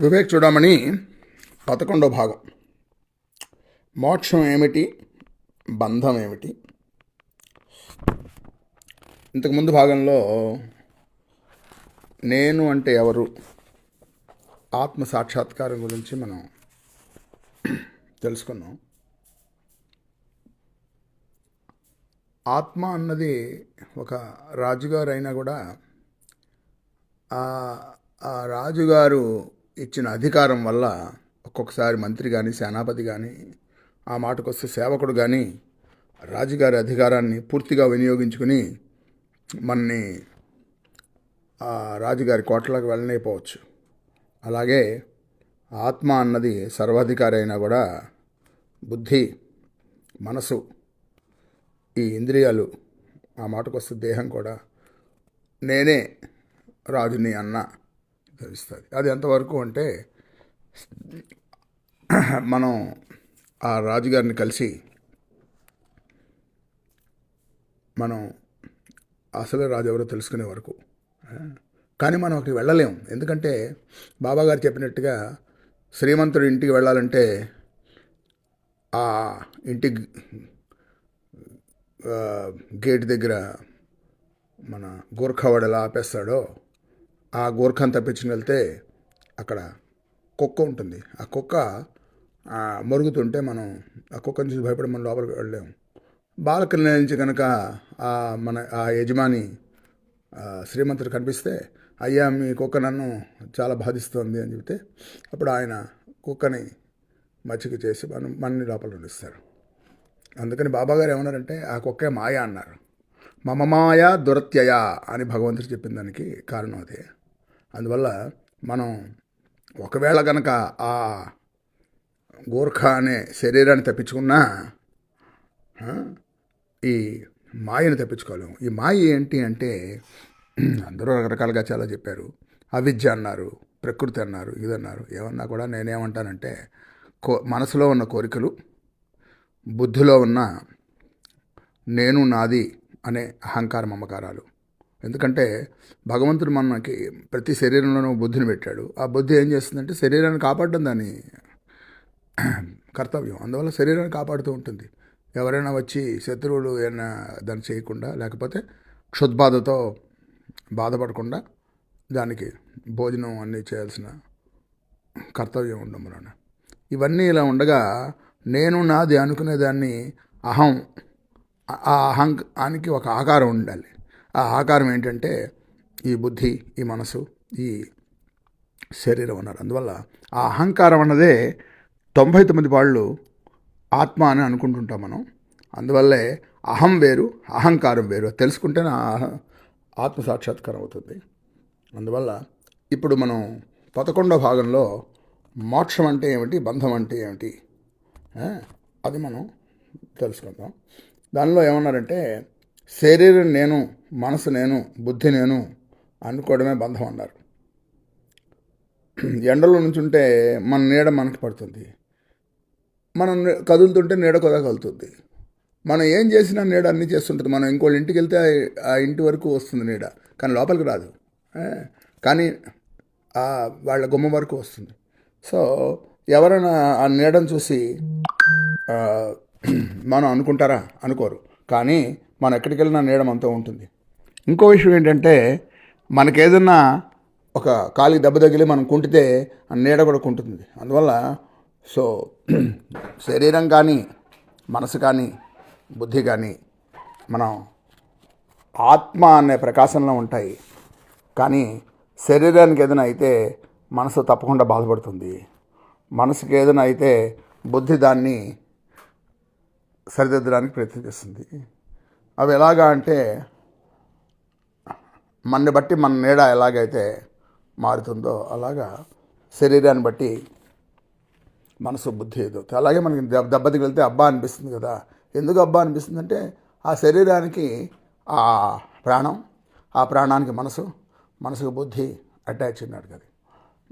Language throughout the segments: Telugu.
వివేక్ చూడమని పదకొండో భాగం. మోక్షం ఏమిటి? బంధం ఏమిటి? ఇంతకుముందు భాగంలో నేను అంటే ఎవరు? ఆత్మ సాక్షాత్కారం గురించి మనం తెలుసుకున్నాం. ఆత్మ అన్నది ఒక రాజుగారు అయినా కూడా ఆ ఆ రాజుగారు ఇచ్చిన అధికారం వల్ల ఒక్కొక్కసారి మంత్రి కానీ సేనాపతి కానీ ఆ మాటకు వస్తే సేవకుడు కానీ రాజుగారి అధికారాన్ని పూర్తిగా వినియోగించుకుని మనని ఆ రాజుగారి కోటలకు వెళ్ళనైపోవచ్చు. అలాగే ఆత్మ అన్నది సర్వాధికారి అయినా కూడా బుద్ధి మనసు ఈ ఇంద్రియాలు ఆ మాటకు వస్తే దేహం కూడా నేనే రాజుని అన్న తెలుస్తుంది అది ఎంతవరకు అంటే మనం ఆ రాజుగారిని కలిసి మనం అసలు రాజు ఎవరో తెలుసుకునే వరకు కానీ మనం అక్కడికి వెళ్ళలేం. ఎందుకంటే బాబాగారు చెప్పినట్టుగా శ్రీమంతుడి ఇంటికి వెళ్ళాలంటే ఆ ఇంటి గేట్ దగ్గర మన గోర్ఖావాడు ఎలా ఆపేస్తాడో ఆ గోర్ఖాన్ తప్పించుకుని వెళ్తే అక్కడ కుక్క ఉంటుంది. ఆ కుక్క మరుగుతుంటే మనం ఆ కుక్కని చూసి భయపడి మనం లోపలికి వెళ్ళలేము బాలకల్ని నుంచి కనుక ఆ మన ఆ యజమాని శ్రీమంతుడు కనిపిస్తే అయ్యా మీ కుక్క నన్ను చాలా బాధిస్తుంది అని చెబితే అప్పుడు ఆయన కుక్కని మచ్చిక చేసి మనం మనని లోపల ఉండిస్తారు. అందుకని బాబాగారు ఏమన్నారంటే ఆ కుక్కే మాయ అన్నారు. మమ మాయ దురత్యయ అని భగవంతుడు చెప్పిన దానికి కారణం అదే. అందువల్ల మనం ఒకవేళ కనుక ఆ గోర్ఖా అనే శరీరాన్ని తప్పించుకున్నా ఈ మాయను తప్పించుకోలేము. ఈ మాయ ఏంటి అంటే అందరూ రకరకాలుగా చాలా చెప్పారు. అవిద్య అన్నారు ప్రకృతి అన్నారు ఇదన్నారు ఏమన్నా కూడా నేనేమంటానంటే కో మనసులో ఉన్న కోరికలు బుద్ధిలో ఉన్న నేను నాది అనే అహంకార మమకారాలు. ఎందుకంటే భగవంతుడు మనకి ప్రతి శరీరంలోనూ బుద్ధిని పెట్టాడు. ఆ బుద్ధి ఏం చేస్తుందంటే శరీరాన్ని కాపాడడం దాని కర్తవ్యం. అందువల్ల శరీరాన్ని కాపాడుతూ ఉంటుంది. ఎవరైనా వచ్చి శత్రువులు ఏమైనా దాన్ని చేయకుండా లేకపోతే క్షుద్బాధతో బాధపడకుండా దానికి భోజనం అన్నీ చేయాల్సిన కర్తవ్యం ఉండడం వలన. ఇవన్నీ ఇలా ఉండగా నేను నాది అనుకునేదాన్ని అహం ఆ అహంకానికి ఒక ఆకారం ఉండాలి. ఆ ఆకారం ఏంటంటే ఈ బుద్ధి ఈ మనసు ఈ శరీరం అన్నారు. అందువల్ల ఆ అహంకారం అన్నదే తొంభై తొమ్మిది పాళ్ళు ఆత్మ అని అనుకుంటుంటాం మనం. అందువల్లే అహం వేరు అహంకారం వేరు. అది తెలుసుకుంటేనే ఆత్మ సాక్షాత్కారం అవుతుంది. అందువల్ల ఇప్పుడు మనం పదకొండో భాగంలో మోక్షం అంటే ఏమిటి బంధం అంటే ఏమిటి? అది మనం తెలుసుకుందాం. దానిలో ఏమన్నారంటే శరీరం నేను మనసు నేను బుద్ధి నేను అనుకోవడమే బంధం అన్నారు. ఎండలో నుంచుంటే మన నీడ మనకి పడుతుంది. మనం కదులుతుంటే నీడ కూడా కదులుతుంది. మనం ఏం చేసినా నీడ అన్నీ చేస్తుంటుంది. మనం ఇంకోళ్ళ ఇంటికి వెళ్తే ఆ- ఇంటి వరకు వస్తుంది నీడ. కానీ లోపలికి రాదు. కానీ వాళ్ళ గుమ్మ వరకు వస్తుంది. సో ఎవరైనా ఆ నీడను చూసి మనం అనుకుంటారా? అనుకోరు. కానీ మనం ఎక్కడికి వెళ్ళినా నీడ మనతో ఉంటుంది. ఇంకో విషయం ఏంటంటే మనకేదన్నా ఒక కాలికి దెబ్బ తగిలి మనం కుంటితే నీడ కూడా కుంటుంది అందువల్ల సో శరీరం కానీ మనసు కానీ బుద్ధి కానీ మనం ఆత్మ అనే ప్రకాశంలో ఉంటాయి. కానీ శరీరానికి ఏదైనా అయితే మనసు తప్పకుండా బాధపడుతుంది. మనసుకి ఏదైనా అయితే బుద్ధి దాన్ని సరిదిద్దడానికి ప్రయత్నిస్తుంది. అవి ఎలాగా అంటే మన్ని బట్టి మన నీడ ఎలాగైతే మారుతుందో అలాగా శరీరాన్ని బట్టి మనసు బుద్ధి ఎదుగుతుంది అలాగే మనకి దెబ్బ దెబ్బ తగిలితే అబ్బా అనిపిస్తుంది కదా. ఎందుకు అబ్బా అనిపిస్తుంది అంటే ఆ శరీరానికి ఆ ప్రాణం ఆ ప్రాణానికి మనసు మనసుకు బుద్ధి అటాచ్ ఉన్నాడు కదా.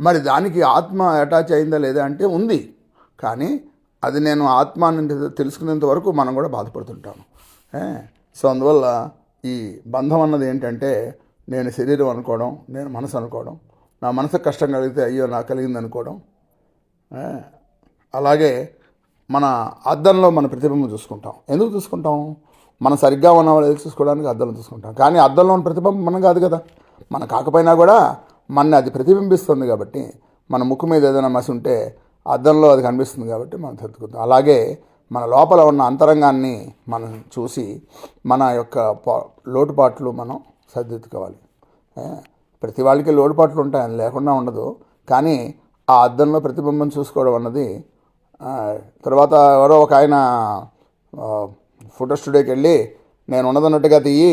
మరి దానికి ఆత్మ అటాచ్ అయిందా లేదా అంటే ఉంది. కానీ అది నేను ఆత్మ నుండి తెలుసుకునేంత వరకు మనం కూడా బాధపడుతుంటాము. సో అందువల్ల ఈ బంధం అన్నది ఏంటంటే నేను శరీరం అనుకోవడం నేను మనసు అనుకోవడం నా మనసు కష్టం కలిగితే అయ్యో నాకు కలిగింది అనుకోవడం అలాగే మన అద్దంలో మన ప్రతిబింబం చూసుకుంటాం. ఎందుకు చూసుకుంటాం? మనం సరిగ్గా ఉన్నామో లేదో చూసుకోవడానికి అద్దంలో చూసుకుంటాం. కానీ అద్దంలో ఉన్న ప్రతిబింబం మనం కాదు కదా. మన కాకపోయినా కూడా మన అది ప్రతిబింబిస్తుంది కాబట్టి మన ముక్కు మీద ఏదైనా మసి ఉంటే అద్దంలో అది కనిపిస్తుంది కాబట్టి మనం సర్దుకుంటాం. అలాగే మన లోపల ఉన్న అంతరంగాన్ని మనం చూసి మన యొక్క పా- లోటుపాట్లు మనం సర్దిద్దుకోవాలి. ప్రతి వాళ్ళకి లోటుపాట్లు ఉంటాయని లేకుండా ఉండదు. కానీ ఆ అద్దంలో ప్రతిబింబం చూసుకోవడం అన్నది తర్వాత ఎవరో ఒక ఆయన ఫోటో స్టూడియోకి వెళ్ళి నేను ఉన్నదన్నట్టుగా తీయి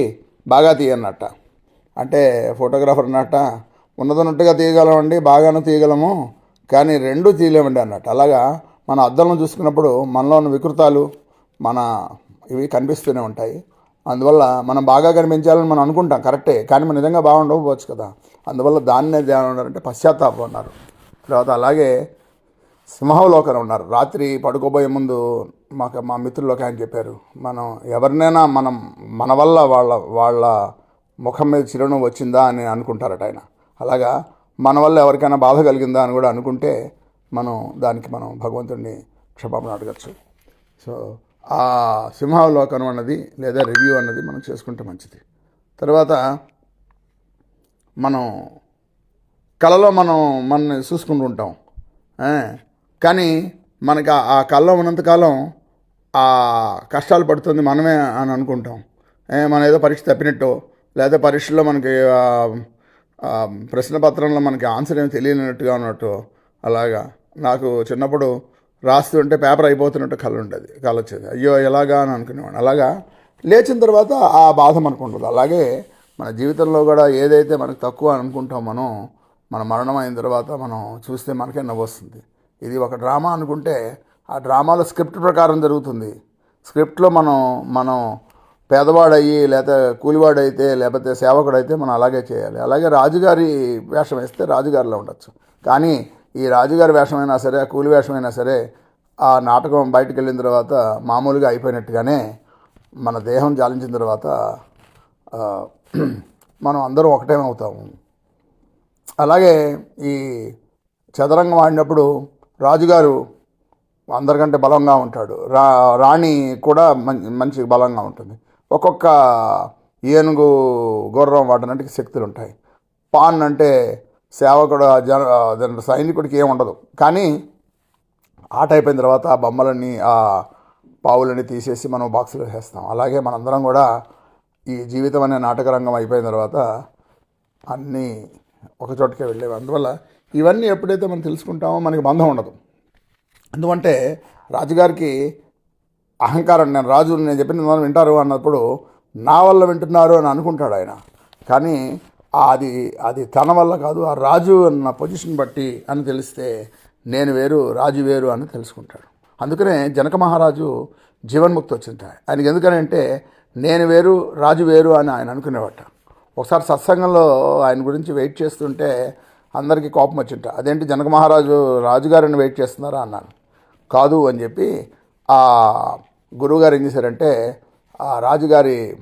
బాగా తీయన్నట్ట అంటే ఫోటోగ్రాఫర్ అన్నట్ట ఉన్నదన్నట్టుగా తీయగలమండి బాగానే తీయగలము కానీ రెండు తీయలేమండి అన్నట్టు. అలాగా మన అద్దంలో చూసుకున్నప్పుడు మనలో ఉన్న వికృతాలు మన ఇవి కనిపిస్తూనే ఉంటాయి. అందువల్ల మనం బాగా కనిపించాలని మనం అనుకుంటాం కరెక్టే. కానీ మనం నిజంగా బాగుండకపోవచ్చు కదా. అందువల్ల దాన్నే ధ్యానం ఉన్నారంటే పశ్చాత్తాపం ఉన్నారు తర్వాత అలాగే సింహావలోకనం ఉన్నారు రాత్రి పడుకోబోయే ముందు మాకు మా మిత్రులు ఒక ఆయన చెప్పారు మనం ఎవరినైనా మనం మన వల్ల వాళ్ళ వాళ్ళ ముఖం మీద చిరునవ్వు వచ్చిందా? అని అనుకుంటారట ఆయన. అలాగా మన వల్ల ఎవరికైనా బాధ కలిగిందా అని కూడా అనుకుంటే మనం దానికి మనం భగవంతుడిని క్షమాపణ అడగచ్చు. సో ఆ సింహావలోకనం అన్నది లేదా రివ్యూ అన్నది మనం చేసుకుంటే మంచిది. తర్వాత మనం కళలో మనం మనని చూసుకుంటూ ఉంటాం. కానీ మనకి ఆ- ఆ ఉన్నంతకాలం ఆ కష్టాలు పడుతుంది మనమే అని అనుకుంటాం. మనం ఏదో పరీక్ష తప్పినట్టు లేదా పరీక్షలో మనకి ప్రశ్న పత్రంలో మనకి ఆన్సర్ ఏమి తెలియనట్టుగా ఉన్నట్టు అలాగా. నాకు చిన్నప్పుడు రాస్తుంటే పేపర్ అయిపోతున్నట్టు కళ్ళు ఉండేది కళ్ళు వచ్చేది అయ్యో ఎలాగా అని అనుకునేవాడు అలాగా లేచిన తర్వాత ఆ బాధ మనకు ఉండదు. అలాగే మన జీవితంలో కూడా ఏదైతే మనకు తక్కువ అనుకుంటాం మనం మన మరణం అయిన తర్వాత మనం చూస్తే మనకే నవ్వొస్తుంది. ఇది ఒక డ్రామా అనుకుంటే ఆ డ్రామాలో స్క్రిప్ట్ ప్రకారం జరుగుతుంది. స్క్రిప్ట్లో మనం మనం పేదవాడయ్యి లేకపోతే కూలివాడైతే లేకపోతే సేవకుడైతే మనం అలాగే చేయాలి. అలాగే రాజుగారి వేషం వేస్తే రాజుగారిలో ఉండొచ్చు. కానీ ఈ రాజుగారి వేషమైనా సరే ఆ కూలి వేషమైనా సరే ఆ నాటకం బయటకు వెళ్ళిన తర్వాత మామూలుగా అయిపోయినట్టుగానే మన దేహం జాలించిన తర్వాత మనం అందరం ఒకటే అవుతాము. అలాగే ఈ చదరంగం ఆడినప్పుడు రాజుగారు అందరికంటే బలంగా ఉంటాడు. రా రాణి కూడా మంచి మంచి బలంగా ఉంటుంది. ఒక్కొక్క ఏనుగు గుర్రం వాటినంటే శక్తులు ఉంటాయి పాన్ అంటే సేవకుడు జన దాని సైనికుడికి ఏం ఉండదు. కానీ ఆట అయిపోయిన తర్వాత ఆ బొమ్మలన్నీ ఆ పావులన్నీ తీసేసి మనం బాక్సులో వేసేస్తాం. అలాగే మనందరం కూడా ఈ జీవితం అనే నాటకరంగం అయిపోయిన తర్వాత అన్నీ ఒక చోటకే వెళ్ళేవి. అందువల్ల ఇవన్నీ ఎప్పుడైతే మనం తెలుసుకుంటామో మనకి బంధం ఉండదు. ఎందుకంటే రాజుగారికి అహంకారం నేను రాజు నేను చెప్పిన వింటారు అన్నప్పుడు నా వల్ల వింటున్నారు అని అనుకుంటాడు ఆయన. కానీ అది అది తన వల్ల కాదు ఆ రాజు అన్న పొజిషన్ బట్టి అని తెలిస్తే నేను వేరు రాజు వేరు అని తెలుసుకుంటాడు. అందుకనే జనక మహారాజు జీవన్ముక్తి వచ్చింట ఆయనకి ఎందుకనంటే నేను వేరు రాజు వేరు అని ఆయన అనుకునేవాట. ఒకసారి సత్సంగంలో ఆయన గురించి వెయిట్ చేస్తుంటే అందరికీ కోపం వచ్చింట. అదేంటి జనక మహారాజు రాజుగారిని వెయిట్ చేస్తున్నారా అన్నాను. కాదు అని చెప్పి ఆ గురువుగారు ఏం చేశారంటే ఆ రాజుగారి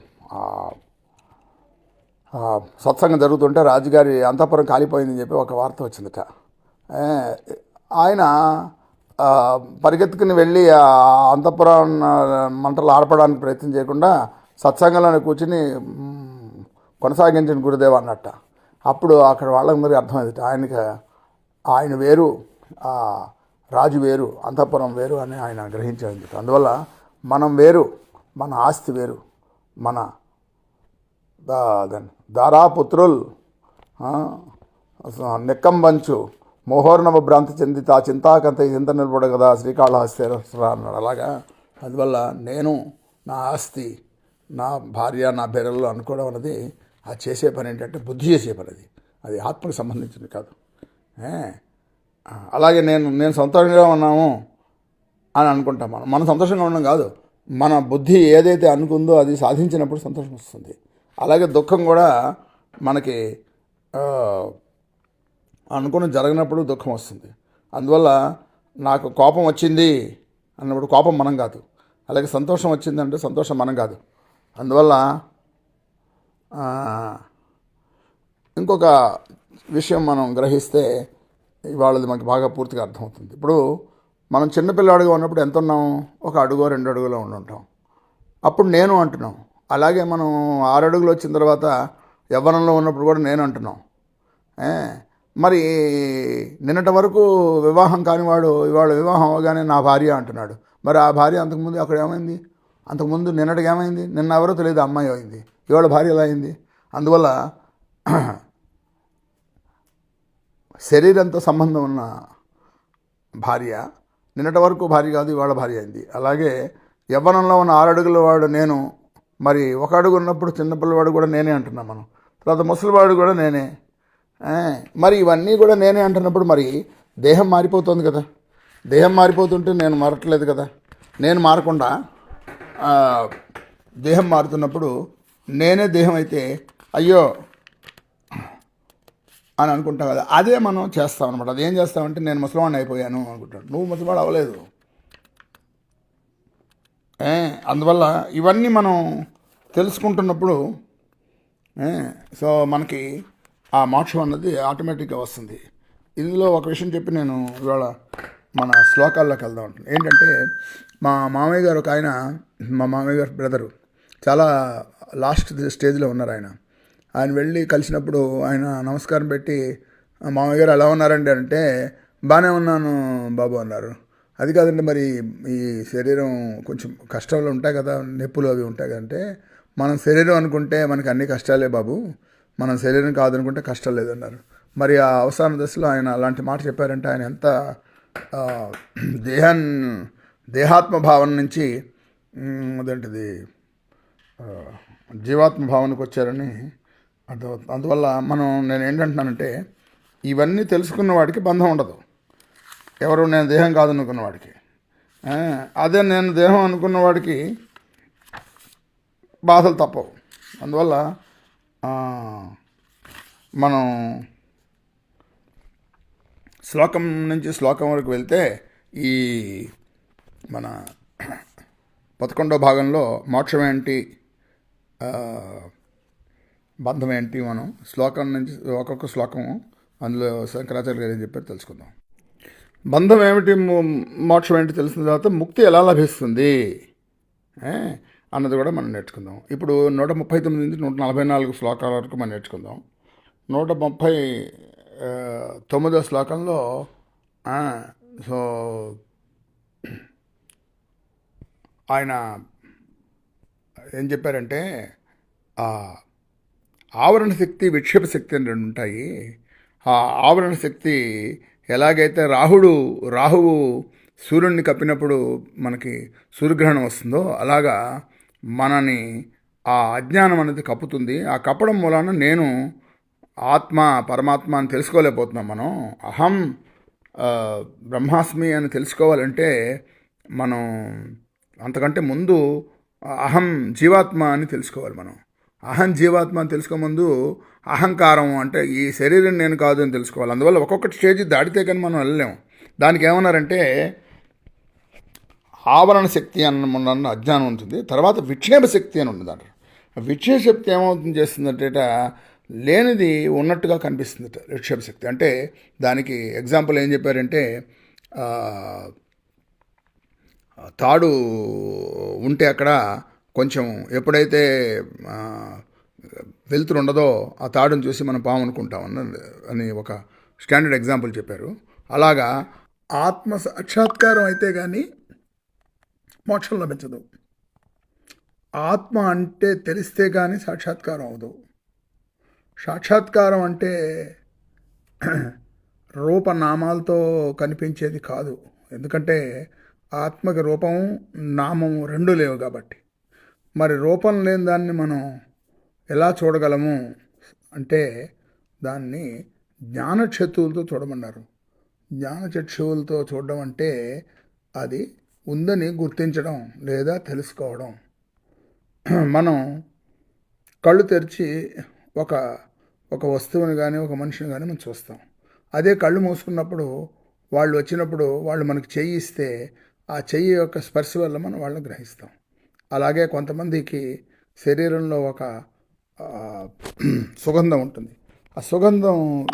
సత్సంగం జరుగుతుంటే రాజుగారి అంతఃపురం కాలిపోయిందని చెప్పి ఒక వార్త వచ్చిందట. ఆయన పరిగెత్తుకుని వెళ్ళి అంతఃపురం మంటలు ఆడపడానికి ప్రయత్నం చేయకుండా సత్సంగంలోనే కూర్చుని కొనసాగించిన గురుదేవ అన్నట్ట. అప్పుడు అక్కడ వాళ్ళందరికీ అర్థమైంది ఆయనకి ఆయన వేరు రాజు వేరు అంతఃపురం వేరు అని ఆయన గ్రహించారు అందువల్ల మనం వేరు మన ఆస్తి వేరు మన దారాపుత్రుల్ ఆ, నెక్కంబంచు మోహోర్ణవ భ్రాంతి చెందిత చింతాకంత చింత నిలబడ కదా శ్రీకాళహస్తేశ్వర అన్నాడు. అలాగా? అందువల్ల నేను నా ఆస్తి నా భార్య నా బిడ్డలు అనుకోవడం అనేది ఆ చేసే పని ఏంటంటే బుద్ధి చేసే పని అది. అది ఆత్మకు సంబంధించింది కాదు. అలాగే నేను నేను సంతోషంగా ఉన్నాము అని అనుకుంటాం మనం. మనం సంతోషంగా ఉండడం కాదు. మన బుద్ధి ఏదైతే అనుకుందో అది సాధించినప్పుడు సంతోషం వస్తుంది. అలాగే దుఃఖం కూడా మనకి అనుకుని జరగనప్పుడు దుఃఖం వస్తుంది. అందువల్ల నాకు కోపం వచ్చింది అన్నప్పుడు కోపం మనం కాదు. అలాగే సంతోషం వచ్చిందంటే సంతోషం మనం కాదు. అందువల్ల ఇంకొక విషయం మనం గ్రహిస్తే ఇవాళది మనకి బాగా పూర్తిగా అర్థమవుతుంది. ఇప్పుడు మనం చిన్నపిల్లాడుగా ఉన్నప్పుడు ఎంత ఉన్నాం ఒక అడుగో రెండు అడుగులో ఉండి ఉంటాం అప్పుడు నేను అంటున్నాం అలాగే మనం ఆరు అడుగులు వచ్చిన తర్వాత యవ్వనంలో ఉన్నప్పుడు కూడా నేను అంటున్నాం. మరి నిన్నటి వరకు వివాహం కానివాడు ఇవాళ వివాహం అవగానే నా భార్య అంటున్నాడు. మరి ఆ భార్య అంతకుముందు అక్కడ ఏమైంది? అంతకుముందు నిన్నటికి ఏమైంది? నిన్న ఎవరో తెలియదు అమ్మాయి అయింది. ఇవాళ భార్య ఎలా అయింది? అందువల్ల శరీరంతో సంబంధం ఉన్న భార్య నిన్నటి వరకు భార్య కాదు ఇవాళ భార్య అయింది. అలాగే యవ్వనంలో ఉన్న ఆరు వాడు నేను మరి ఒక అడుగు ఉన్నప్పుడు చిన్నపిల్లవాడు కూడా నేనే అంటున్నాం మనం. తర్వాత ముసలివాడు కూడా నేనే. మరి ఇవన్నీ కూడా నేనే అంటున్నప్పుడు మరి దేహం మారిపోతుంది కదా. దేహం మారిపోతుంటే నేను మారట్లేదు కదా. నేను మారకుండా దేహం మారుతున్నప్పుడు నేనే దేహం అయితే అయ్యో అని అనుకుంటాం కదా. అదే మనం చేస్తాం అనమాట అదేం చేస్తామంటే నేను ముసలివాడిని అయిపోయాను అనుకుంటాను నువ్వు ముసలివాడు అవ్వలేదు. అందువల్ల ఇవన్నీ మనం తెలుసుకుంటున్నప్పుడు సో మనకి ఆ మోక్షం అన్నది ఆటోమేటిక్గా వస్తుంది. ఇందులో ఒక విషయం చెప్పి నేను ఇవాళ మన శ్లోకాల్లోకి వెళ్దాం ఉంటుంది ఏంటంటే మా మామయ్య గారు ఒక ఆయన మా మామయ్య గారు బ్రదరు చాలా లాస్ట్ స్టేజ్లో ఉన్నారు ఆయన. ఆయన వెళ్ళి కలిసినప్పుడు ఆయన నమస్కారం పెట్టి మామయ్య గారు ఎలా ఉన్నారండి? అంటే బాగానే ఉన్నాను బాబు అన్నారు. అది కాదండి మరి ఈ శరీరం కొంచెం కష్టాలు ఉంటాయి కదా నొప్పులు అవి ఉంటాయి కదంటే మనం శరీరం అనుకుంటే మనకి అన్ని కష్టాలే బాబు. మనం శరీరం కాదనుకుంటే కష్టం లేదన్నారు. మరి ఆ అవసాన దశలో ఆయన అలాంటి మాట చెప్పారంటే ఆయన ఎంత దేహన్ దేహాత్మ భావన నుంచి అదేంటిది జీవాత్మ భావనకు వచ్చారని అర్థమవుతుంది. అందువల్ల మనం నేను ఏంటంటున్నానంటే ఇవన్నీ తెలుసుకున్న వాడికి బంధం ఉండదు. ఎవరు నేను దేహం కాదనుకున్న వాడికి. అదే నేను దేహం అనుకున్న వాడికి బాధలు తప్పవు. అందువల్ల మనం శ్లోకం నుంచి శ్లోకం వరకు వెళ్తే ఈ మన పదకొండో భాగంలో మోక్షం ఏంటి బంధం ఏంటి మనం శ్లోకం నుంచి ఒక్కొక్క శ్లోకం అందులో శంకరాచార్య గారు ఏం చెప్పారు తెలుసుకుందాం. బంధం ఏమిటి మోక్షం ఏంటి తెలిసిన తర్వాత ముక్తి ఎలా లభిస్తుంది? అన్నది కూడా మనం నేర్చుకుందాం. ఇప్పుడు నూట ముప్పై తొమ్మిది నుంచి నూట నలభై నాలుగు శ్లోకాల వరకు మనం నేర్చుకుందాం. నూట ముప్పై తొమ్మిదో శ్లోకంలో సో ఆయన ఏం చెప్పారంటే ఆవరణ శక్తి విక్షేప శక్తి అని రెండు ఉంటాయి. ఆ ఆవరణ శక్తి ఎలాగైతే రాహుడు రాహువు సూర్యుడిని కప్పినప్పుడు మనకి సూర్యగ్రహణం వస్తుందో అలాగా మనని ఆ అజ్ఞానం అనేది కప్పుతుంది. ఆ కప్పడం మూలాన నేను ఆత్మ పరమాత్మ అని తెలుసుకోలేకపోతున్నాం మనం. అహం బ్రహ్మాస్మి అని తెలుసుకోవాలంటే మనం అంతకంటే ముందు అహం జీవాత్మ అని తెలుసుకోవాలి మనం. అహం జీవాత్మ అని తెలుసుకోముందు అహంకారం అంటే ఈ శరీరం నేను కాదు అని తెలుసుకోవాలి. అందువల్ల ఒక్కొక్క స్టేజ్ దాటితే కానీ మనం వెళ్ళలేము. దానికి ఏమన్నారంటే ఆవరణ శక్తి అన్న అజ్ఞానం ఉంటుంది తర్వాత విక్షేప శక్తి అని ఉంటుంది అంటారు. విక్షేప శక్తి ఏమవుతుంది చేస్తుందంటే లేనిది ఉన్నట్టుగా కనిపిస్తుంది విక్షేప శక్తి. అంటే దానికి ఎగ్జాంపుల్ ఏం చెప్పారంటే తాడు ఉంటే అక్కడ కొంచెం ఎప్పుడైతే వెలుతురు ఉండదో ఆ తాడును చూసి మనం పాము అనుకుంటాం అని ఒక స్టాండర్డ్ ఎగ్జాంపుల్ చెప్పారు. అలాగా ఆత్మ సాక్షాత్కారం అయితే కానీ మోక్షం లభించదు. ఆత్మ అంటే తెలిస్తే కానీ సాక్షాత్కారం అవదు. సాక్షాత్కారం అంటే రూపనామాలతో కనిపించేది కాదు. ఎందుకంటే ఆత్మకి రూపం నామం రెండు లేవు కాబట్టి. మరి రూపం లేని దాన్ని మనం ఎలా చూడగలము అంటే దాన్ని జ్ఞానచక్షువులతో చూడమన్నారు. జ్ఞానచక్షువులతో చూడడం అంటే అది ఉందని గుర్తించడం లేదా తెలుసుకోవడం. మనం కళ్ళు తెరిచి ఒక ఒక వస్తువుని కానీ ఒక మనిషిని కానీ మనం చూస్తాం. అదే కళ్ళు మూసుకున్నప్పుడు వాళ్ళు వచ్చినప్పుడు వాళ్ళు మనకు చెయ్యి ఇస్తే ఆ చెయ్యి యొక్క స్పర్శ వల్ల మనం వాళ్ళని గ్రహిస్తాం. అలాగే కొంతమందికి శరీరంలో ఒక సుగంధం ఉంటుంది. ఆ సుగంధం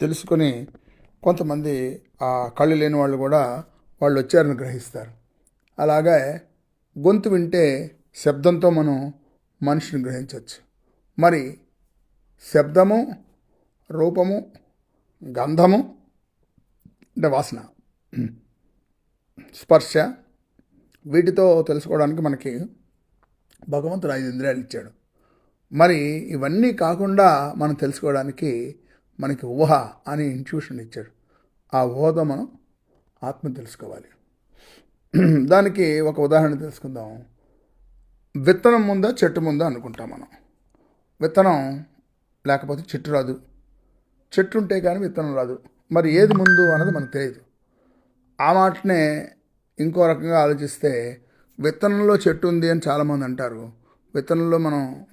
తెలుసుకొని కొంతమంది ఆ కళ్ళు లేని వాళ్ళు కూడా వాళ్ళు వచ్చారని గ్రహిస్తారు. అలాగే గొంతు వింటే శబ్దంతో మనం మనిషిని గ్రహించవచ్చు. మరి శబ్దము రూపము గంధము అంటే వాసన స్పర్శ వీటితో తెలుసుకోవడానికి మనకి భగవంతుడు ఐదు ఇంద్రియాలు ఇచ్చాడు. మరి ఇవన్నీ కాకుండా మనం తెలుసుకోవడానికి మనకి ఊహ అని ఇంట్యూషన్ ఇచ్చాడు. ఆ ఊహతో మనం ఆత్మ తెలుసుకోవాలి. దానికి ఒక ఉదాహరణ తెలుసుకుందాం. విత్తనం ముందా చెట్టు ముందా అనుకుంటాం మనం. విత్తనం లేకపోతే చెట్టు రాదు. చెట్టు ఉంటే కానీ విత్తనం రాదు. మరి ఏది ముందు అన్నది మనకు తెలియదు. ఆ మాటనే ఇంకో రకంగా ఆలోచిస్తే విత్తనంలో చెట్టు ఉంది అని చాలామంది అంటారు. విత్తనంలో మనం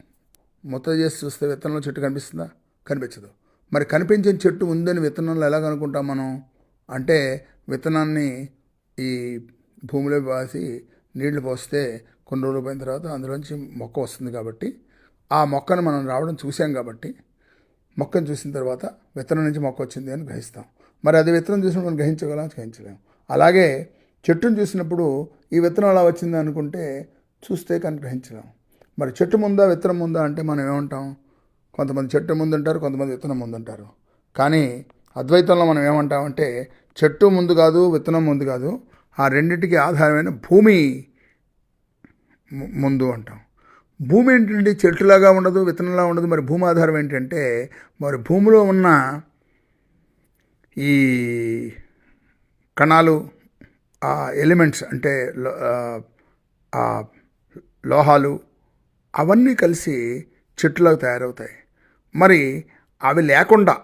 ముద్ద చేసి చూస్తే విత్తనంలో చెట్టు కనిపిస్తుందా? కనిపించదు. మరి కనిపించిన చెట్టు ఉందని విత్తనంలో ఎలా కనుక్కుంటాం మనం? అంటే విత్తనాన్ని ఈ భూమిలో వాసి నీళ్ళు పోస్తే కొన్ని రోజులు పోయిన తర్వాత అందులోంచి మొక్క వస్తుంది కాబట్టి ఆ మొక్కను మనం రావడం చూసాం కాబట్టి మొక్కను చూసిన తర్వాత విత్తనం నుంచి మొక్క వచ్చింది అని గ్రహిస్తాం. మరి అది విత్తనం చూసినప్పుడు మనం గ్రహించగలం? గ్రహించలేము అలాగే చెట్టును చూసినప్పుడు ఈ విత్తనం అలా వచ్చింది అనుకుంటే చూస్తే కానీ మరి చెట్టు ముందా విత్తనం ముందా అంటే మనం ఏమంటాం? కొంతమంది చెట్టు ముందుంటారు కొంతమంది విత్తనం ముందుంటారు. కానీ అద్వైతంలో మనం ఏమంటామంటే చెట్టు ముందు కాదు విత్తనం ముందు కాదు ఆ రెండింటికి ఆధారమైన భూమి ముందు అంటాం. భూమి ఏంటంటే చెట్టులాగా ఉండదు విత్తనంలా ఉండదు. మరి భూమి ఆధారం ఏంటంటే మరి భూమిలో ఉన్న ఈ కణాలు ఆ ఎలిమెంట్స్ అంటే ఆ, లోహాలు అవన్నీ కలిసి చెట్టులాగా తయారవుతాయి. మరి అవి లేకుండా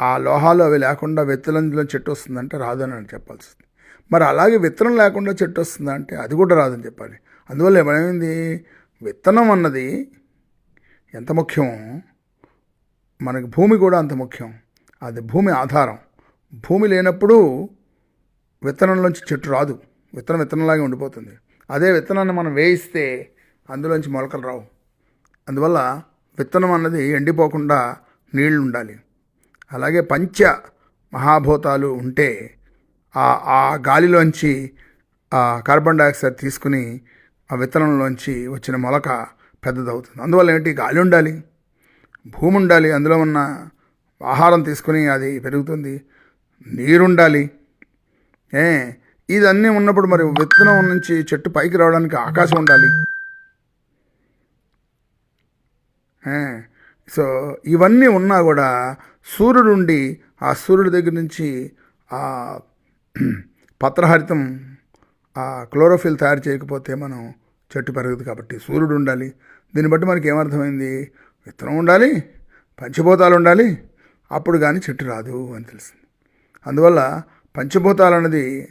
ఆ లోహాలు అవి లేకుండా విత్తనంలో చెట్టు వస్తుందంటే రాదని అని చెప్పాల్సింది మరి అలాగే విత్తనం లేకుండా చెట్టు వస్తుందా అంటే అది కూడా రాదని చెప్పాలి. అందువల్ల ఏమైంది? విత్తనం అన్నది ఎంత ముఖ్యమో మనకి భూమి కూడా అంత ముఖ్యం. అది భూమి ఆధారం. భూమి లేనప్పుడు విత్తనంలోంచి చెట్టు రాదు. విత్తనం విత్తనంలాగే ఉండిపోతుంది. అదే విత్తనాన్ని మనం వేయిస్తే అందులోంచి మొలకలు రావు. అందువల్ల విత్తనం అన్నది ఎండిపోకుండా నీళ్ళు ఉండాలి అలాగే పంచ మహాభూతాలు ఉంటే ఆ గాలిలోంచి ఆ కార్బన్ డైఆక్సైడ్ తీసుకుని ఆ విత్తనంలోంచి వచ్చిన మొలక పెద్దదవుతుంది. అందువల్ల ఏంటి? గాలి ఉండాలి. భూమి ఉండాలి అందులో ఉన్న ఆహారం తీసుకుని అది పెరుగుతుంది. నీరుండాలి. ఏ ఇదన్నీ ఉన్నప్పుడు మరి విత్తనం నుంచి చెట్టు పైకి రావడానికి ఆకాశం ఉండాలి. ఏ, సో ఇవన్నీ ఉన్నా కూడా సూర్యుడు ఉండి ఆ సూర్యుడి దగ్గర నుంచి ఆ పత్రహరితం ఆ క్లోరోఫిల్ తయారు చేయకపోతే మనం చెట్టు పెరగదు కాబట్టి సూర్యుడు ఉండాలి దీన్ని బట్టి మనకి ఏమర్థమైంది? విత్తనం ఉండాలి పంచభూతాలు ఉండాలి అప్పుడు కానీ చెట్టు రాదు అని తెలిసింది. అందువల్ల పంచభూతాలు అన్నది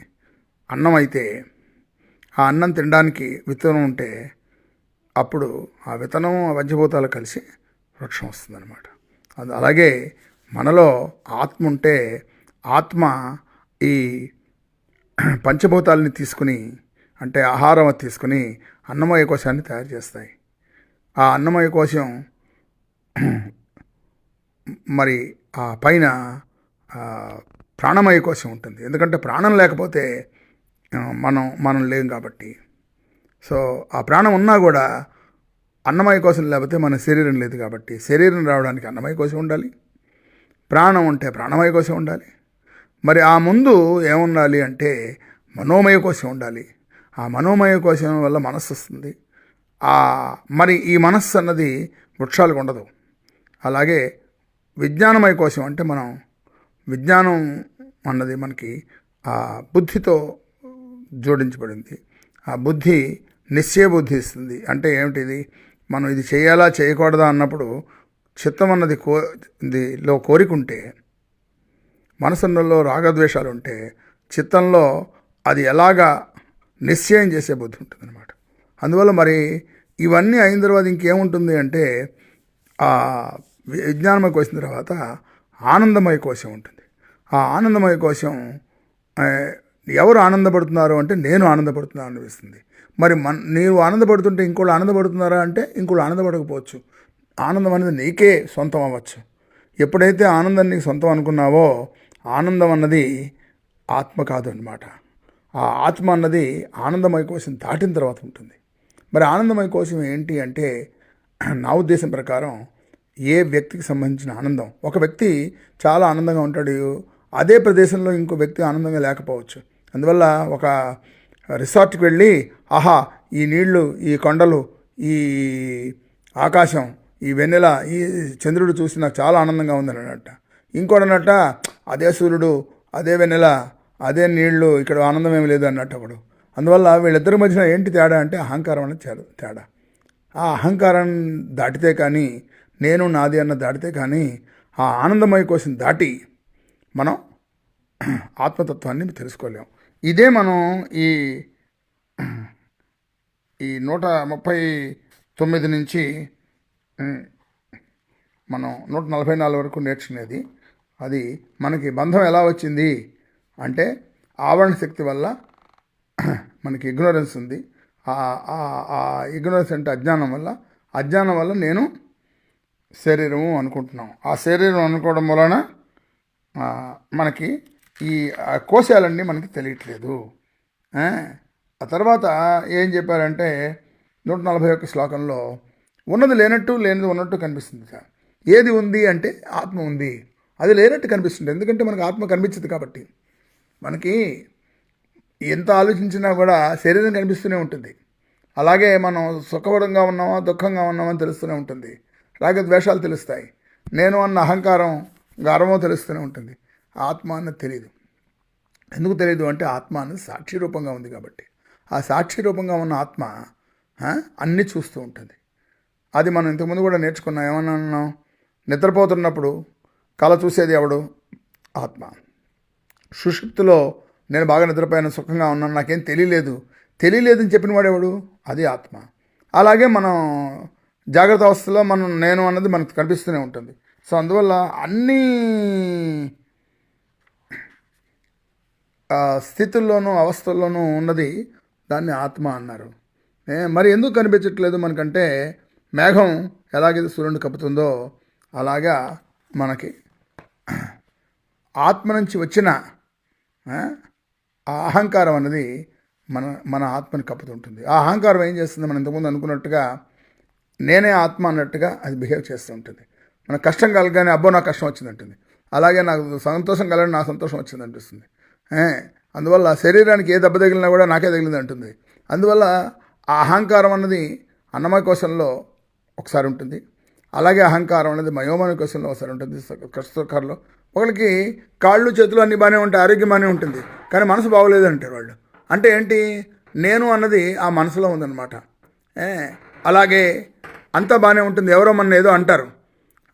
అన్నం అయితే ఆ అన్నం తినడానికి విత్తనం ఉంటే అప్పుడు ఆ విత్తనం ఆ పంచభూతాలు కలిసి వృక్షం వస్తుందన్నమాట. అది అలాగే మనలో ఆత్మ ఉంటే ఆత్మ ఈ పంచభూతాలని తీసుకుని అంటే ఆహారం తీసుకుని అన్నమయ కోశాన్ని తయారు చేస్తాయి. ఆ అన్నమయ కోశం మరి ఆ పైన ప్రాణమయ కోశం ఉంటుంది. ఎందుకంటే ప్రాణం లేకపోతే మనం మనం లేం కాబట్టి. సో ఆ ప్రాణం ఉన్నా కూడా అన్నమయ కోసం లేకపోతే మన శరీరం లేదు కాబట్టి. శరీరం రావడానికి అన్నమయ కోసం ఉండాలి. ప్రాణం ఉంటే ప్రాణమయ కోసం ఉండాలి. మరి ఆ ముందు ఏముండాలి అంటే మనోమయ కోశం ఉండాలి. ఆ మనోమయ కోశం వల్ల మనస్సు వస్తుంది. ఆ మరి ఈ మనస్సు అన్నది వృక్షాలకు ఉండదు. అలాగే విజ్ఞానమయ కోశం అంటే మనం విజ్ఞానం అన్నది మనకి ఆ బుద్ధితో జోడించబడింది. ఆ బుద్ధి నిశ్చయ బుద్ధి ఇస్తుంది. అంటే ఏమిటిది? మనం ఇది చేయాలా చేయకూడదా అన్నప్పుడు చిత్తం అన్నది కో ఇదిలో కోరికుంటే మనసులో రాగద్వేషాలు ఉంటే చిత్తంలో అది ఎలాగా నిశ్చయం చేసే బుద్ధి ఉంటుందన్నమాట. అందువల్ల మరి ఇవన్నీ అయిన తర్వాత ఇంకేముంటుంది అంటే ఆ విజ్ఞానమయ కోసిన తర్వాత ఆనందమయ కోశం ఉంటుంది. ఆ ఆనందమయ కోశం ఎవరు ఆనందపడుతున్నారు అంటే నేను ఆనందపడుతున్నాను అనిపిస్తుంది. మరి మన నీవు ఆనందపడుతుంటే ఇంకోళ్ళు ఆనందపడుతున్నారా అంటే ఇంకోళ్ళు ఆనందపడకపోవచ్చు. ఆనందం అనేది నీకే సొంతం అవ్వచ్చు. ఎప్పుడైతే ఆనందం నీకు సొంతం అనుకున్నావో ఆనందం అన్నది ఆత్మ కాదు అన్నమాట. ఆ ఆత్మ అన్నది ఆనందమయ కోసం దాటిన తర్వాత ఉంటుంది. మరి ఆనందమయ కోసం ఏంటి అంటే నా ఉద్దేశం ప్రకారం ఏ వ్యక్తికి సంబంధించిన ఆనందం? ఒక వ్యక్తి చాలా ఆనందంగా ఉంటాడు అదే ప్రదేశంలో ఇంకో వ్యక్తి ఆనందంగా లేకపోవచ్చు. అందువల్ల ఒక రిసార్ట్కి వెళ్ళి ఆహా ఈ నీళ్ళు ఈ కొండలు ఈ ఆకాశం ఈ వెన్నెల ఈ చంద్రుడు చూసి నాకు చాలా ఆనందంగా ఉందని అన్నట్ట ఇంకోటి అన్నట్ట అదే సూర్యుడు అదే వెన్నెల అదే నీళ్ళు ఇక్కడ ఆనందం ఏమి లేదు అన్నట్టు ఒకడు. అందువల్ల వీళ్ళిద్దరి మధ్యన ఏంటి తేడా అంటే అహంకారం అనేది తేడా- తేడా. ఆ అహంకారం దాటితే కానీ నేను నాది అన్న దాటితే కానీ ఆ ఆనందమయ కోసం దాటి మనం ఆత్మతత్వాన్ని తెలుసుకోలేం. ఇదే మనం ఈ ఈ నూట ముప్పై తొమ్మిది నుంచి మనం నూట నలభై నాలుగు వరకు నేర్చుకునేది. అది మనకి బంధం ఎలా వచ్చింది అంటే ఆవరణ శక్తి వల్ల మనకి ఇగ్నోరెన్స్ ఉంది. ఆ ఇగ్నోరెన్స్ అంటే అజ్ఞానం వల్ల అజ్ఞానం వల్ల నేను శరీరము అనుకుంటున్నాం. ఆ శరీరం అనుకోవడం వలన మనకి ఈ కోశాలన్నీ మనకి తెలియట్లేదు. ఆ, తర్వాత ఏం చెప్పారంటే నూట నలభై ఒక్క శ్లోకంలో ఉన్నది లేనట్టు లేనిది ఉన్నట్టు కనిపిస్తుంది సార్. ఏది ఉంది అంటే ఆత్మ ఉంది. అది లేనట్టు కనిపిస్తుంది. ఎందుకంటే మనకు ఆత్మ కనిపించదు కాబట్టి. మనకి ఎంత ఆలోచించినా కూడా శరీరం కనిపిస్తూనే ఉంటుంది. అలాగే మనం సుఖపడంగా ఉన్నామా దుఃఖంగా ఉన్నామా అని తెలుస్తూనే ఉంటుంది. రాగద్వేషాలు తెలుస్తాయి. నేను అన్న అహంకారం గర్వం తెలుస్తూనే ఉంటుంది. ఆత్మ అన్నది తెలియదు ఎందుకు తెలియదు అంటే ఆత్మ అన్నది సాక్షి రూపంగా ఉంది కాబట్టి. ఆ సాక్షి రూపంగా ఉన్న ఆత్మ అన్నీ చూస్తూ ఉంటుంది. అది మనం ఇంతకుముందు కూడా నేర్చుకున్నాం. ఏమన్నా అన్నాం? నిద్రపోతున్నప్పుడు కళ చూసేది ఎవడు? ఆత్మ. సుషుప్తిలో నేను బాగా నిద్రపోయాను సుఖంగా ఉన్నాను నాకేం తెలియలేదు. తెలియలేదని చెప్పిన ఎవడు? అది ఆత్మ. అలాగే మనం జాగ్రత్త అవస్థలో మనం నేను అన్నది మనకు కనిపిస్తూనే ఉంటుంది. సో అందువల్ల అన్ని స్థితుల్లోనూ అవస్థల్లోనూ ఉన్నది దాన్ని ఆత్మ అన్నారు. మరి ఎందుకు కనిపించట్లేదు మనకంటే మేఘం ఎలాగైతే సూర్యుని కప్పుతుందో అలాగా మనకి. ఆత్మ నుంచి వచ్చిన ఆ, ఆ అహంకారం అనేది మన మన ఆత్మని కప్పుతుంటుంది. ఆ అహంకారం ఏం చేస్తుంది? మనం ఇంతకుముందు అనుకున్నట్టుగా నేనే ఆత్మ అన్నట్టుగా అది బిహేవ్ చేస్తూ ఉంటుంది. మన కష్టం కలగానే అబ్బో నాకు కష్టం వచ్చింది అంటుంది అలాగే నాకు సంతోషం కలగని నా సంతోషం వచ్చింది అనిపిస్తుంది అందువల్ల శరీరానికి ఏ దెబ్బ తగిలినా కూడా నాకే తగిలింది అంటుంది అందువల్ల ఆ అహంకారం అన్నది అన్నమయ కోశంలో ఒకసారి ఉంటుంది. అలాగే అహంకారం అనేది మయోమయ కోశంలో ఒకసారి ఉంటుంది. కష్టకరలో ఒకరికి కాళ్ళు చేతులు అన్నీ బాగానే ఉంటాయి ఆరోగ్యం బాగానే ఉంటుంది. కానీ మనసు బాగోలేదు అంటారు వాళ్ళు. అంటే ఏంటి? నేను అన్నది ఆ మనసులో ఉందన్నమాట. అలాగే అంతా బాగానే ఉంటుంది. ఎవరో మన ఏదో అంటారు.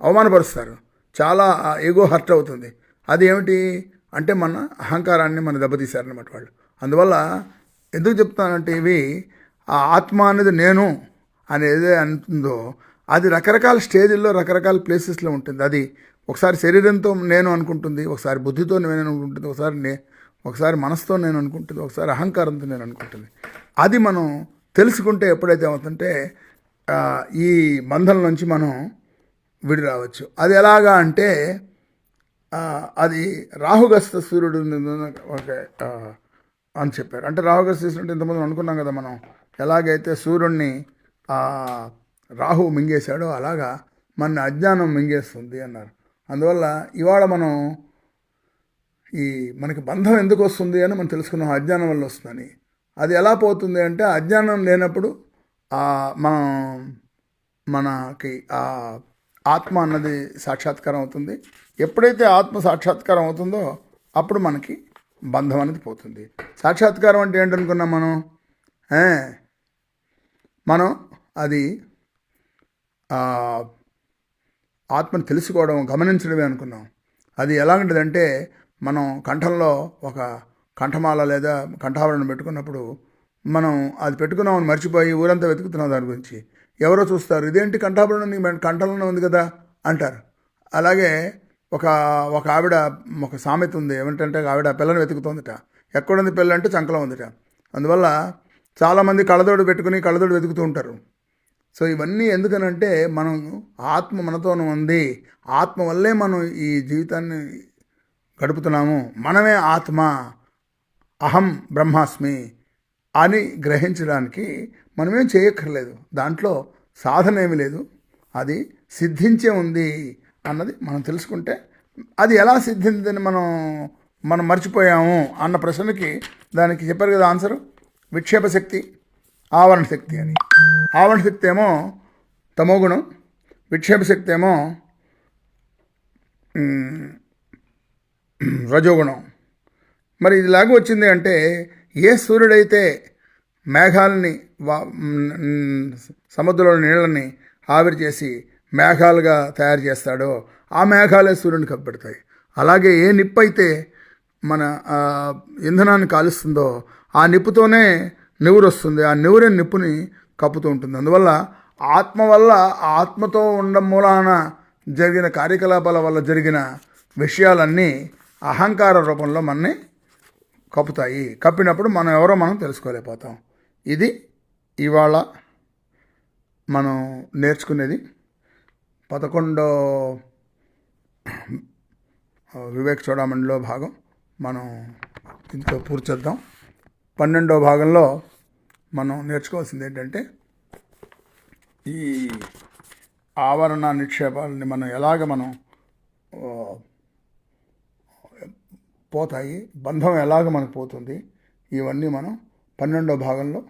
అవమానపరుస్తారు. చాలా ఎగో హర్ట్ అవుతుంది. అది ఏమిటి? అంటే మన అహంకారాన్ని మన దెబ్బతీశారనమాట వాళ్ళు. అందువల్ల ఎందుకు చెప్తానంటే ఇవి ఆ ఆత్మ అనేది నేను అనేది అంటుందో అది రకరకాల స్టేజ్ల్లో రకరకాల ప్లేసెస్లో ఉంటుంది. అది ఒకసారి శరీరంతో నేను అనుకుంటుంది ఒకసారి బుద్ధితో నేను అనుకుంటుంది ఒకసారి నే ఒకసారి మనసుతో నేను అనుకుంటుంది ఒకసారి అహంకారంతో నేను అనుకుంటుంది. అది మనం తెలుసుకుంటే ఎప్పుడైతే అవుతుంటే ఈ బంధం నుంచి మనం విడి రావచ్చు అది ఎలాగా అంటే అది రాహుగస్త సూర్యుడు ఒక అని చెప్పారు. అంటే రాహుగస్త సూర్యుడు ఇంతకుముందు అనుకున్నాం కదా మనం ఎలాగైతే సూర్యుడిని రాహు మింగేశాడో అలాగా మన అజ్ఞానం మింగేస్తుంది అన్నారు. అందువల్ల ఇవాళ మనం ఈ మనకి బంధం ఎందుకు వస్తుంది అని మనం తెలుసుకున్నాం అజ్ఞానం వల్ల వస్తుందని. అది ఎలా పోతుంది అంటే అజ్ఞానం లేనప్పుడు మనం మనకి ఆ ఆత్మ అన్నది సాక్షాత్కారం అవుతుంది. ఎప్పుడైతే ఆత్మ సాక్షాత్కారం అవుతుందో అప్పుడు మనకి బంధం అనేది పోతుంది. సాక్షాత్కారం అంటే ఏంటనుకున్నాం మనం? మనం అది ఆత్మను తెలుసుకోవడం గమనించడమే అనుకున్నాం. అది ఎలాంటిదంటే మనం కంఠంలో ఒక కంఠమాల లేదా కంఠాభరణం పెట్టుకున్నప్పుడు మనం అది పెట్టుకున్నామని మర్చిపోయి ఊరంతా వెతుకుతున్నాం దాని గురించి. ఎవరో చూస్తారు. ఇదేంటి కంఠాభరణం నీ మె- కంఠంలోనే ఉంది కదా? అంటారు. అలాగే ఒక ఒక ఆవిడ ఒక సామెత ఉంది. ఏమిటంటే ఆవిడ పిల్లని వెతుకుతోందిట. ఎక్కడుంది పిల్ల? అంటే చంకలో ఉందిట. అందువల్ల చాలామంది కళ్ళదోడు పెట్టుకుని కళ్ళదోడు వెతుకుతూ ఉంటారు. సో ఇవన్నీ ఎందుకనంటే మనం ఆత్మ మనతోనే ఉంది. ఆత్మ వల్లే మనం ఈ జీవితాన్ని గడుపుతున్నాము. మనమే ఆత్మ. అహం బ్రహ్మాస్మి అని గ్రహించడానికి మనమేం చేయక్కర్లేదు. దాంట్లో సాధన ఏమి లేదు. అది సిద్ధించే ఉంది అన్నది మనం తెలుసుకుంటే అది ఎలా సిద్ధిందని మనం మనం మర్చిపోయాము అన్న ప్రశ్నకి దానికి చెప్పారు కదా ఆన్సరు? విక్షేప శక్తి ఆవరణ శక్తి అని. ఆవరణ శక్తి ఏమో తమోగుణం విక్షేప శక్తి ఏమో రజోగుణం. మరి ఇది లాగా వచ్చింది అంటే ఏ సూర్యుడైతే మేఘాలని సముద్రంలో నీళ్ళని ఆవిరి చేసి మేఘాలుగా తయారు చేస్తాడో. ఆ మేఘాలే సూర్యుని కప్పెడతాయి. అలాగే ఏ నిప్పు అయితే మన ఇంధనాన్ని కాలుస్తుందో ఆ నిప్పుతోనే నివురు వస్తుంది. ఆ నివురే నిప్పుని కప్పుతూ ఉంటుంది. అందువల్ల ఆత్మ వల్ల ఆత్మతో ఉండడం మూలాన జరిగిన కార్యకలాపాల వల్ల జరిగిన విషయాలన్నీ అహంకార రూపంలో మనని కప్పుతాయి. కప్పినప్పుడు మనం ఎవరో మనం తెలుసుకోలేకపోతాం. ఇది ఇవాళ మనం నేర్చుకునేది పదకొండో వివేక్ చూడమణిలో భాగం. మనం దీంతో పూర్తి చేద్దాం. పన్నెండో భాగంలో మనం నేర్చుకోవాల్సింది ఏంటంటే ఈ ఆవరణ నిక్షేపాలని మనం ఎలాగ మనం పోతాయి బంధం ఎలాగ మనకు పోతుంది ఇవన్నీ మనం పన్నెండో భాగంలో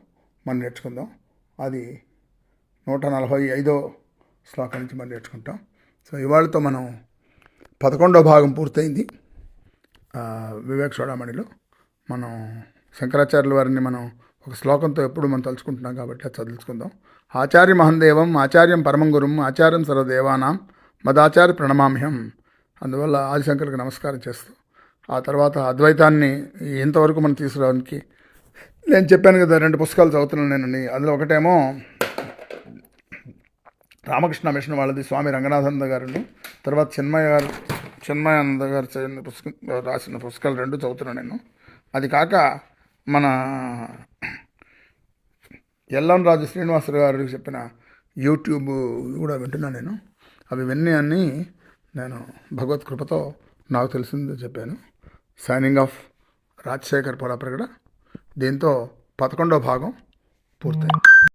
మనం నేర్చుకుందాం. అది నూట నలభై ఐదో శ్లోకం నుంచి మనం నేర్చుకుంటాం. సో ఇవాళతో మనం పదకొండో భాగం పూర్తయింది. వివేక్ చూడమణిలో మనం శంకరాచార్యుల వారిని మనం ఒక శ్లోకంతో ఎప్పుడు మనం తలుచుకుంటున్నాం కాబట్టి అది చదువుకుందాం. ఆచార్య మహందేవం ఆచార్యం పరమం గురుం ఆచార్యం సర్వదేవానాం మదాచార్య ప్రణమామ్యం అందువల్ల ఆదిశంకర్కి నమస్కారం చేస్తూ ఆ తర్వాత అద్వైతాన్ని ఇంతవరకు మనం తీసుకురావడానికి నేను చెప్పాను కదా రెండు పుస్తకాలు చదువుతున్నాను నేనని అందులో ఒకటేమో రామకృష్ణ మిషన్ వాళ్ళది స్వామి రంగనాథానంద గారు తర్వాత చిన్మయ గారు చిన్మయానంద గారు చదివిన పుస్తకం రాసిన పుస్తకాలు రెండు చదువుతున్నాను నేను. అది కాక మన ఎల్లం రాజు శ్రీనివాసరావు గారు చెప్పిన యూట్యూబ్ కూడా వింటున్నాను నేను. అవి విన్నీ అన్నీ నేను భగవత్ కృపతో నాకు తెలిసింది చెప్పాను. సైనింగ్ ఆఫ్ రాజశేఖర్ పొలాప్రగడ దీంతో పదకొండో భాగం పూర్తయింది.